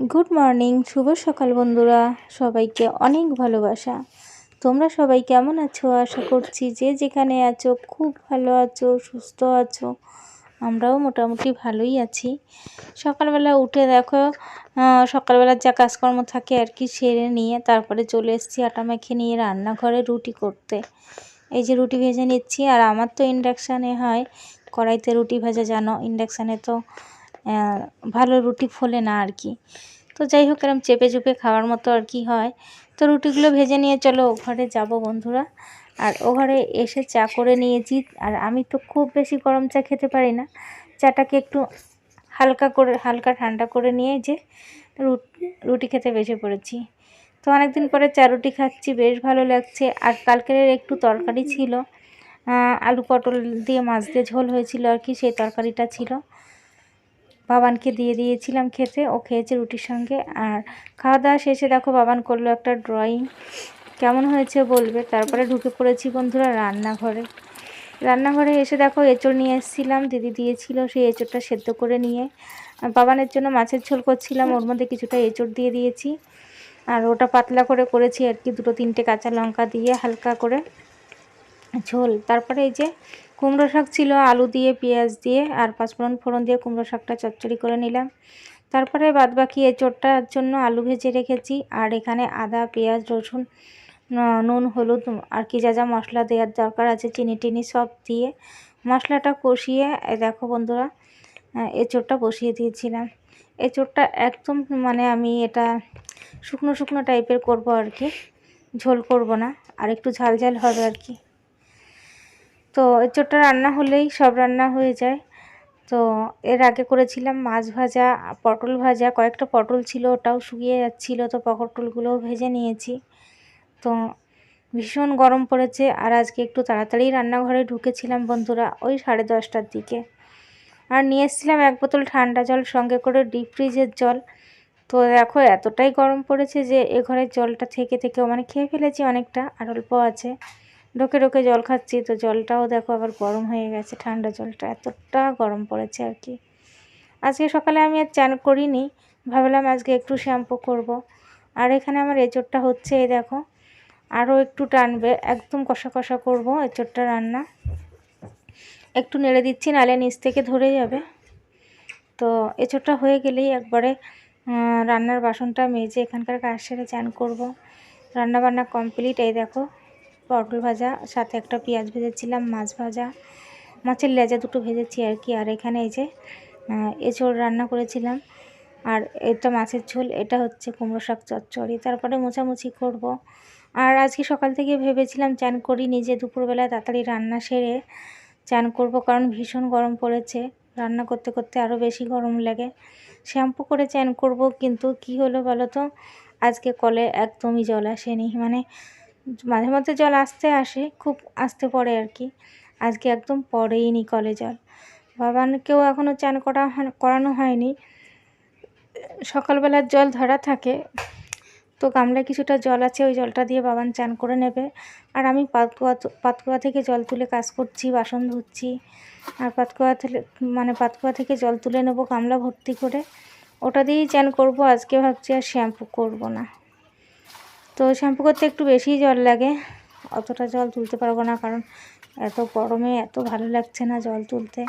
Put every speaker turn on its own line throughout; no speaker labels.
Good morning, শুভ সকাল বন্ধুরা। সবাইকে অনেক ভালোবাসা। তোমরা সবাই কেমন আছো? আশা করছি যে যেখানে আছো, খুব ভালো আছো, সুস্থ আছো, আমরাও মোটামুটি ভালোই আছি। সকালবেলা উঠে দেখো সকালবেলার যা কাজকর্ম থাকে আর কি সেরে নিয়ে তারপরে চলে এসেছি আটা মেখে নিয়ে রান্নাঘরে রুটি করতে। এই যে রুটি ভেজে নিচ্ছি আর আমার তো ইন্ডাকশানে হয় কড়াইতে রুটি ভাজা, জানো? ইন্ডাকশানে তো ভালো রুটি ফোলে না আর কি। তো যাই হোক, এরম চেপে চুপে খাওয়ার মতো আর কি হয়। তো রুটিগুলো ভেজে নিয়ে চলো, ও ঘরে যাব বন্ধুরা। আর ও ঘরে এসে চা করে নিয়েছি। আর আমি তো খুব বেশি গরম চা খেতে পারি না। চাটাকে একটু হালকা করে, হালকা ঠান্ডা করে নিয়ে যে রুটি খেতে বেছে পড়েছি। তো অনেকদিন পরে চা রুটি খাচ্ছি, বেশ ভালো লাগছে। আর কালকের একটু তরকারি ছিল। আলু পটল দিয়ে মাছ দিয়ে ঝোল হয়েছিল আর কি, সেই তরকারিটা ছিল। বাবানকে দিয়ে দিয়েছিলাম খেতে, ও খেয়েছে রুটির সঙ্গে। আর খাওয়া দাওয়া শেষে দেখো বাবান করল একটা ড্রয়িং কেমন হয়েছে বলবে? তারপরে ঢুকে পড়েছি বন্ধুরা রান্নাঘরে। রান্নাঘরে এসে দেখো এঁচড় নিয়ে এসেছিলাম, দিদি দিয়েছিল সেই এঁচড়টা সেদ্ধ করে নিয়ে। বাবানের জন্য মাছের ঝোল করছিলাম, ওর মধ্যে কিছুটা এঁচড় দিয়ে দিয়েছি। আর ওটা পাতলা করে করেছি আর কি, দুটো তিনটে কাঁচা লঙ্কা দিয়ে হালকা করে ঝোল। তারপরে এই যে কুমড়ো শাক ছিল, আলু দিয়ে, পেঁয়াজ দিয়ে আর পাঁচফোড়ন ফোড়ন দিয়ে কুমড়ো শাকটা চচ্চড়ি করে নিলাম। তারপরে বাদ বাকি এঁচোড়টার জন্য আলু ভেজে রেখেছি আর এখানে আদা, পেঁয়াজ, রসুন নুন, হলুদ আর কি যা যা মশলা দেওয়ার দরকার আছে চিনি টিনি সব দিয়ে মশলাটা কষিয়ে দেখো বন্ধুরা এঁচোড়টা বসিয়ে দিয়েছিলাম। এঁচোড়টা একদম মানে আমি এটা শুকনো শুকনো টাইপের করব আর কি, ঝোল করব না, আর একটু ঝাল ঝাল হবে আর কি। তো এঁচোড়টা রান্না হলেই সব রান্না হয়ে যায়। তো এর আগে করেছিলাম মাছ ভাজা, পটল ভাজা। কয়েকটা পটল ছিল, ওটাও শুকিয়ে যাচ্ছিল, তো পটলগুলোও ভেজে নিয়েছি। তো ভীষণ গরম পড়েছে আর আজকে একটু তাড়াতাড়ি রান্নাঘরে ঢুকেছিলাম বন্ধুরা, ওই সাড়ে দশটার দিকে। আর নিয়ে এসেছিলাম এক বোতল ঠান্ডা জল, সঙ্গে করে ডিপ ফ্রিজের জল। তো দেখো এতটাই গরম পড়েছে যে এ ঘরের জলটা থেকে থেকেও মানে খেয়ে ফেলেছি অনেকটা, আর অল্প আছে। ঢোকে ঢোকে জল খাচ্ছি, তো জলটাও দেখো আবার গরম হয়ে গেছে, ঠান্ডা জলটা এতটা গরম পড়েছে আর কি। আজকে সকালে আমি আর চান করিনি, ভাবলাম আজকে একটু শ্যাম্পু করব। আর এখানে আমার এঁচোড়টা হচ্ছে, এই দেখো, আরও একটু টানবে, একদম কষা কষা করব এঁচোড়টা রান্না। একটু নেড়ে দিচ্ছি, নালে নিচ থেকে ধরে যাবে। তো এঁচোড়টা হয়ে গেলেই একবারে রান্নার বাসনটা মেজে এখানকার কাজ সেরে চান করব। রান্না বান্না কমপ্লিট, এই দেখো পটল ভাজা, সাথে একটা পেঁয়াজ ভেজেছিলাম, মাছ ভাজা। মাছের লেজা দুটো ভেজেছি আর কি, আর এখানে এই যে এঁচোড় রান্না করেছিলাম। আর এটা মাছের ঝোল, এটা হচ্ছে কুমড়ো শাক চচ্চড়ি। তারপরে মোছামুছি করব। আর আজকে সকাল থেকে ভেবেছিলাম চান করি নিজে দুপুরবেলা তাড়াতাড়ি রান্না সেরে চান করব, কারণ ভীষণ গরম পড়েছে। রান্না করতে করতে আরও বেশি গরম লাগে। শ্যাম্পু করে চান করব, কিন্তু কি হলো বলো তো? আজকে কলে একদমই জল আসেনি। মানে মাঝে মধ্যে জল আসতে আসে, খুব আসতে পড়ে আর কি। আজকে একদম পড়েই নি কলে জল। বাবানকেও এখনও চান করা করানো হয়নি। সকালবেলার জল ধরা থাকে, তো গামলায় কিছুটা জল আছে, ওই জলটা দিয়ে বাবান চান করে নেবে। আর আমি পাতকুয়া পাতকুয়া থেকে জল তুলে কাজ করছি, বাসন ধুচ্ছি। আর পাতকুয়া থেকে মানে পাতকুয়া থেকে জল তুলে নেব গামলা ভর্তি করে। ওটা দিয়েই চান করব, আজকে ভাবছি আর শ্যাম্পু করব না। তো শ্যাম্পু করতে একটু বেশি জল লাগে। অতটা জল তুলতে পারব না কারণ এত গরমে এত ভালো লাগছে না জল তুলতে।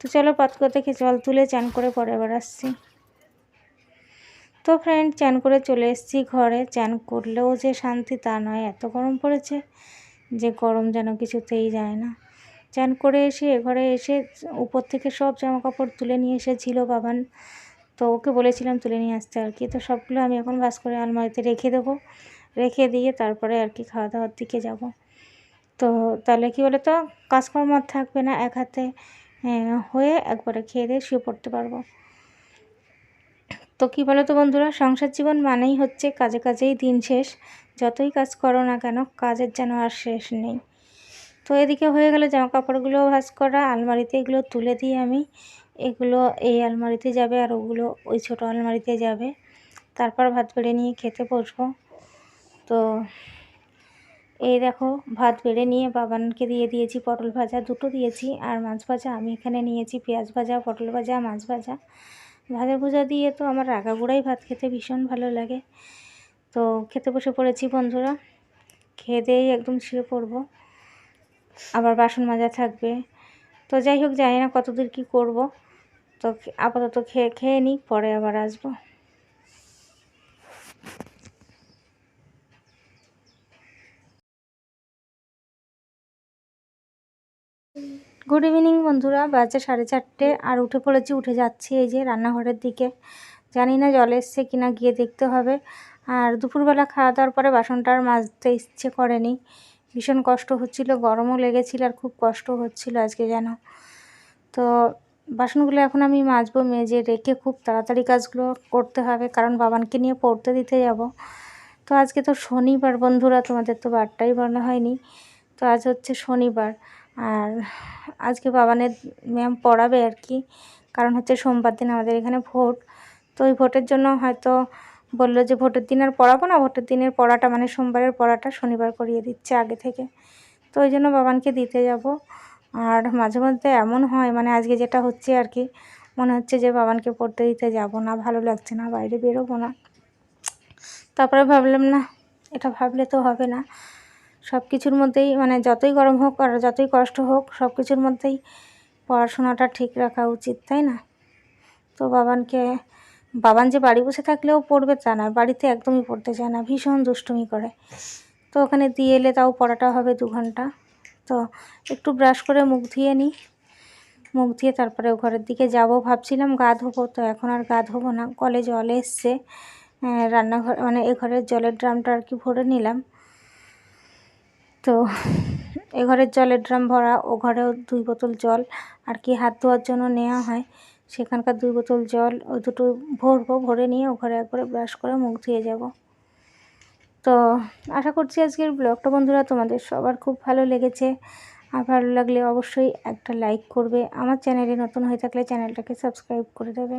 তো চলো পাতকো থেকে জল তুলে চান করে পরে আবার আসছি। তো ফ্রেন্ড চান করে চলে এসেছি ঘরে। চান করলেও যে শান্তি তা নয়। এত গরম পড়েছে যে গরম যেন কিছুতেই যায় না। চান করে এসে ঘরে এসে উপর থেকে সব জামা কাপড় তুলে নিয়ে এসেছিল বাবান। তো ওকে বলেছিলাম তুলে নিয়ে আসতে আর কি। তো সবগুলো আমি এখন বাস করে আলমারিতে রেখে দেবো। রেখে দিয়ে তারপরে আর কি খাওয়া দাওয়ার দিকে যাব। তো তাহলে কি বলে তো কাজকর্ম থাকবে না, এক হাতে হয়ে একবারে খেয়ে দিয়ে শুয়ে পড়তে পারব। তো কী বলো তো বন্ধুরা? সংসার জীবন মানেই হচ্ছে কাজে কাজেই দিন শেষ। যতই কাজ করো না কেন, কাজের যেন আর শেষ নেই। তো এদিকে হয়ে গেলে জামা কাপড়গুলো ভাজ করা, আলমারিতে এগুলো তুলে দিয়ে আমি এগুলো এই আলমারিতে যাবে আর ওগুলো ওই ছোটো আলমারিতে যাবে। তারপর ভাত বেড়ে নিয়ে খেতে বসবো। তো এই দেখো, ভাত বেড়ে নিয়ে বাবানকে দিয়ে দিয়েছি পটল ভাজা, দুটো দিয়েছি, আর মাছ ভাজা আমি এখানে নিয়েছি, পেঁয়াজ ভাজা, পটল ভাজা, মাছ ভাজা। ভাজা ভুজা দিয়ে তো আমার রাগা গুঁড়াই ভাত খেতে ভীষণ ভালো লাগে। তো খেতে বসে পড়েছি বন্ধুরা, খেয়ে দিয়েই একদম শুয়ে পড়ব। আবার বাসন মাজা থাকবে। তো যাই হোক, জানি না কতদূর কী করব। তো আপাতত খেয়ে খেয়ে নিই, পরে আবার আসব গুড ইভিনিং বন্ধুরা বাজে সাড়ে চারটে আর উঠে পড়েছি, উঠে যাচ্ছি এই যে রান্নাঘরের দিকে। জানি না জল এসছে কিনা, গিয়ে দেখতে হবে। আর দুপুরবেলা খাওয়া দাওয়ার পরে বাসনটা আর মাজতে ইচ্ছে করেনি। ভীষণ কষ্ট হচ্ছিল, গরমও লেগেছিল আর খুব কষ্ট হচ্ছিল আজকে যেন। তো বাসনগুলো এখন আমি মাজবো, মেজে রেখে খুব তাড়াতাড়ি কাজগুলো করতে হবে, কারণ বাবানকে নিয়ে পড়তে দিতে যাব। তো আজকে তো শনিবার বন্ধুরা, তোমাদের তো বারটাই বলা হয়নি। তো আজ হচ্ছে শনিবার। আর আজকে বাবানের ম্যাম পড়াবে আর কি, কারণ হচ্ছে সোমবার দিন আমাদের এখানে ভোট। তো ওই ভোটের জন্য হয়তো বলল যে ভোটের দিন আর পড়াবো না, ভোটের দিনের পড়াটা মানে সোমবারের পড়াটা শনিবার করিয়ে দিচ্ছে আগে থেকে। তো ওই জন্য বাবানকে দিতে যাব। আর মাঝে মধ্যে এমন হয় মানে আজকে যেটা হচ্ছে আর কি, মনে হচ্ছে যে বাবানকে পড়তে দিতে যাব না, ভালো লাগছে না, বাইরে বেরোবো না। তারপরে ভাবলাম না, এটা ভাবলে তো হবে না। সব কিছুর মধ্যেই মানে যতই গরম হোক আর যতই কষ্ট হোক সব কিছুর মধ্যেই পড়াশোনাটা ঠিক রাখা উচিত, তাই না? তো বাবানকে, বাবান যে বাড়ি বসে থাকলেও পড়বে তা না, বাড়িতে একদমই পড়তে চায় না, ভীষণ দুষ্টুমি করে। তো ওখানে দিয়ে এলে তাও পড়াটা হবে দু ঘণ্টা। তো একটু ব্রাশ করে মুখ ধুয়ে নিই মুখ ধুয়ে তারপরে ঘরের দিকে যাব ভাবছিলাম, গা ধোবো, তো এখন আর গা ধোবো না। কলে জল এসছে। রান্নাঘর মানে এ ঘরের জলের ড্রামটা আর কি ভরে নিলাম। তো এ ঘরের জলের ড্রাম ভরা, ও ঘরেও দুই বোতল জল। আর কি হাত ধোয়ার জন্য নেওয়া হয়, সেখানকার দুই বোতল জল। ওই দুটো ভরবো, ভরে নিয়ে ও ঘরে একবারে ব্রাশ করে মুখ ধুয়ে যাব। তো আশা করছি আজকের ব্লগটা বন্ধুরা তোমাদের সবার খুব ভালো লেগেছে। আর ভালো লাগলে অবশ্যই একটা লাইক করবে। আমার চ্যানেলে নতুন হয়ে থাকলে চ্যানেলটাকে সাবস্ক্রাইব করে দেবে।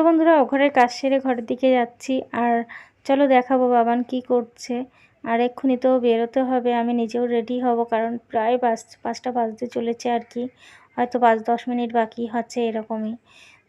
তো বন্ধুরা, ঘরের কাজ সেরে ঘরের দিকে যাচ্ছি। আর চলো দেখাবো বাবান কি করছে। আর এক্ষুনি তো বেরোতে হবে, আমি নিজেও রেডি হব, কারণ প্রায় পাঁচ পাঁচটা বাজতে চলেছে আর কি। হয়তো পাঁচ, দশ মিনিট বাকি হচ্ছে এরকমই।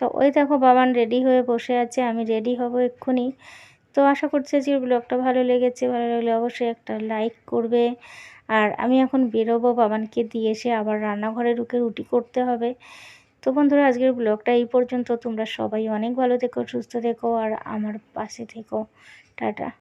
তো ওই দেখো বাবান রেডি হয়ে বসে আছে, আমি রেডি হব এক্ষুনি। তো আশা করছি যে ব্লগটা ভালো লেগেছে, ভালো লাগলে অবশ্যই একটা লাইক করবে। আর আমি এখন বেরোবো বাবানকে দিয়ে এসে আবার রান্নাঘরে ঢুকে রুটি করতে হবে। তো বন্ধুরা, আজকের ব্লগটা এই পর্যন্ত। তোমরা সবাই অনেক ভালো থেকো, সুস্থ থেকো, আর আমার পাশে থেকো। টাটা।